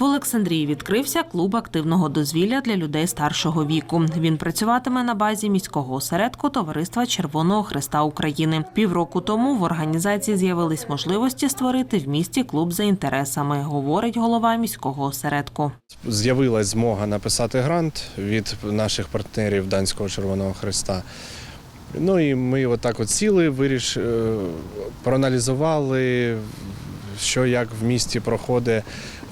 В Олександрії відкрився клуб активного дозвілля для людей старшого віку. Він працюватиме на базі міського осередку Товариства Червоного Христа України. Півроку тому в організації з'явились можливості створити в місті клуб за інтересами, говорить голова міського осередку. З'явилась змога написати грант від наших партнерів Данського Червоного Христа. Ну і ми отак от сіли, виріш, е, проаналізували, що як в місті проходить.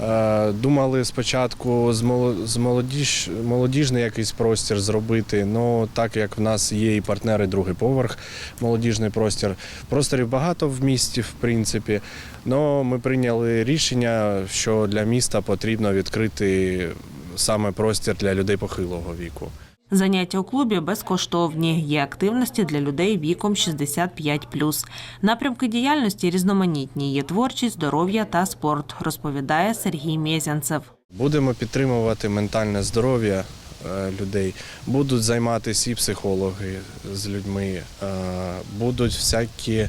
Е, Думали спочатку з моло- молодіж, молодіжний якийсь простір зробити. Ну так як в нас є і партнери, другий поверх, молодіжний простір. Просторів багато в місті, в принципі. Ну ми прийняли рішення, що для міста потрібно відкрити саме простір для людей похилого віку. Заняття у клубі безкоштовні. Є активності для людей віком 65+. Напрямки діяльності різноманітні. Є творчість, здоров'я та спорт, розповідає Сергій Мєзянцев. Будемо підтримувати ментальне здоров'я людей. Будуть займатися і психологи з людьми, е, будуть всякі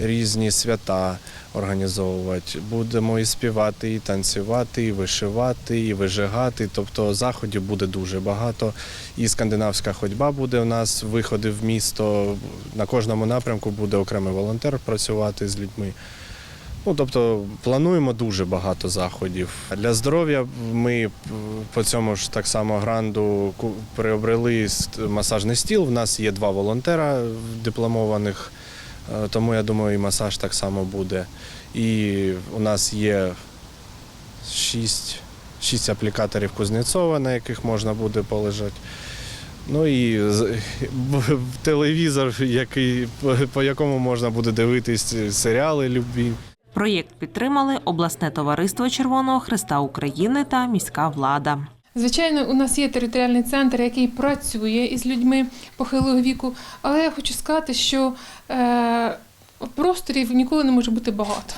різні свята організовувати. Будемо і співати, і танцювати, і вишивати, і вижигати. Тобто заходів буде дуже багато. І скандинавська ходьба буде у нас, виходи в місто. На кожному напрямку буде окремий волонтер працювати з людьми. Ну, тобто плануємо дуже багато заходів. Для здоров'я ми по цьому ж так само гранду приобрели масажний стіл. У нас є два волонтера дипломованих, е, тому я думаю, і масаж так само буде. І у нас є шість, шість аплікаторів Кузнєцова, на яких можна буде полежати. Ну і телевізор, який, по якому можна буде дивитись серіали любі. Проєкт підтримали обласне товариство Червоного Христа України та міська влада. Звичайно, у нас є територіальний центр, який працює із людьми похилого віку, але я хочу сказати, що е, просторів ніколи не може бути багато.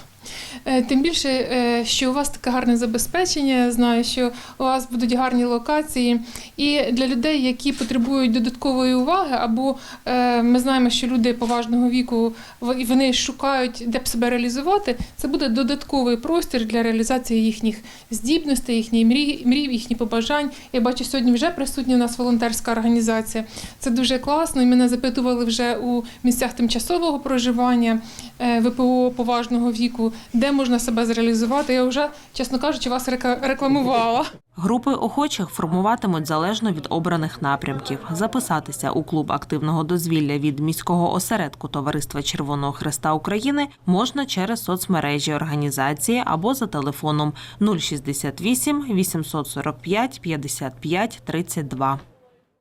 Е, Тим більше, е, що у вас таке гарне забезпечення, я знаю, що у вас будуть гарні локації. І для людей, які потребують додаткової уваги, або е, ми знаємо, що люди поважного віку вони шукають, де б себе реалізувати, це буде додатковий простір для реалізації їхніх здібностей, їхніх мрій, мрій, їхніх побажань. Я бачу, сьогодні вже присутня у нас волонтерська організація. Це дуже класно. І мене запитували вже у місцях тимчасового проживання ВПО поважного віку, де можна себе зреалізувати. Я вже, чесно кажучи, вас рекламувала. Групи охочих формуватимуть залежно від обраних напрямків. Записатися у клуб активного дозвілля від міського осередку Товариства Червоного Христа України можна через соцмережі організації або за телефоном 068 845 55 32.